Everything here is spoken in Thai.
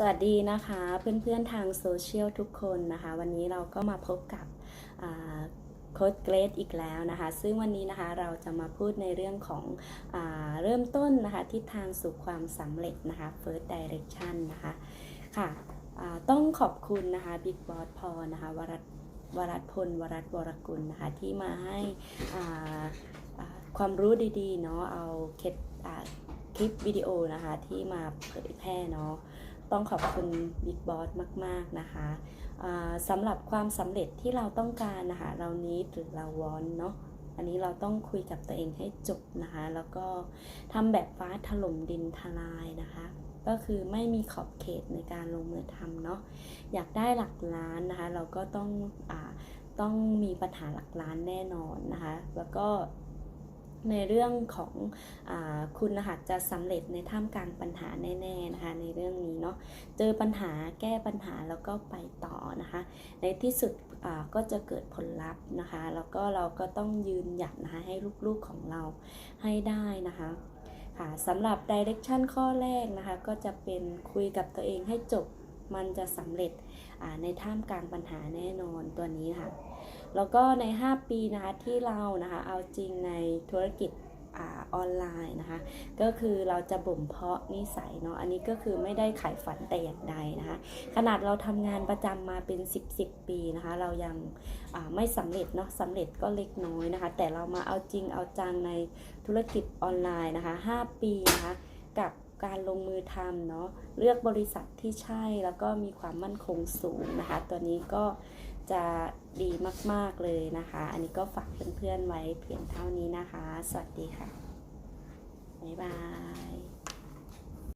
สวัสดีนะคะเพื่อนๆทางโซเชียลทุกคนนะคะ วันนี้เราก็มาพบกับโค้ดเกรดอีกแล้วนะคะ ซึ่งวันนี้นะคะเราจะมาพูดในเรื่องของอเริ่มต้นนะคะทิศทางสู่ความสำเร็จนะคะ first direction นะคะค่ะต้องขอบคุณนะคะ Big Boss พอนะคะวรัตวรัตพลวรัตวรกุลนะคะที่มาให้ความรู้ดีๆเนาะเอาเคล็ดอ่าคลิปวิดีโอนะคะที่มาเผยแพร่เนาะ ต้องขอบคุณ Big Boss มาก ๆ นะคะสำหรับความสำเร็จที่เราต้องการนะคะเรานี้หรือเราวอนเนาะอันนี้เราต้องคุยกับตัวเองให้จบนะคะ แล้วก็ทำแบบฟ้าถล่มดินทลายนะคะ ก็คือไม่มีขอบเขตในการลงมือทำเนาะอยากได้หลักล้านนะคะ เราก็ต้องอต้องมีปัญหาหลักล้านแน่นอนนะคะ แล้วก็ ในเรื่องของอคุณนะคะจะสำเร็จในท่ามกลางปัญหาแน่ๆนะคะในเรื่องนี้เนาะเจอปัญหาแก้ปัญหาแล้วก็ไปต่อนะคะ ในที่สุดก็จะเกิดผลลัพธ์นะคะ แล้วก็เราก็ต้องยืนหยัดนะคะให้ลูกๆของเราให้ได้นะคะค่ะสำหรับ direction ข้อแรกนะคะ ก็จะเป็นคุยกับตัวเองให้จบมันจะสำเร็จในท่ามกลางปัญหาแน่นอนตัวนี้ค่ะ แล้วก็ใน 5 ปีนะคะที่เรานะคะเอาจริงในธุรกิจออนไลน์นะคะ ก็คือเราจะบ่มเพาะนิสัยเนาะอันนี้ก็คือไม่ได้ขายฝันแต่อย่างใดนะคะ ขนาดเราทำงานประจำมาเป็น 10 10ปีนะคะ เรายังไม่สำเร็จเนาะสำเร็จก็เล็กน้อยนะคะ แต่เรามาเอาจริงเอาจังในธุรกิจออนไลน์นะคะ 5 ปีนะคะกับ การลงมือทำเนาะเลือกบริษัทที่ใช่แล้วก็มีความมั่นคงสูงนะคะ ตัวนี้ก็จะดีมาก ๆ เลยนะคะ อันนี้ก็ฝากเพื่อน ๆ ไว้เพียงเท่านี้นะคะ สวัสดีค่ะ บ๊ายบาย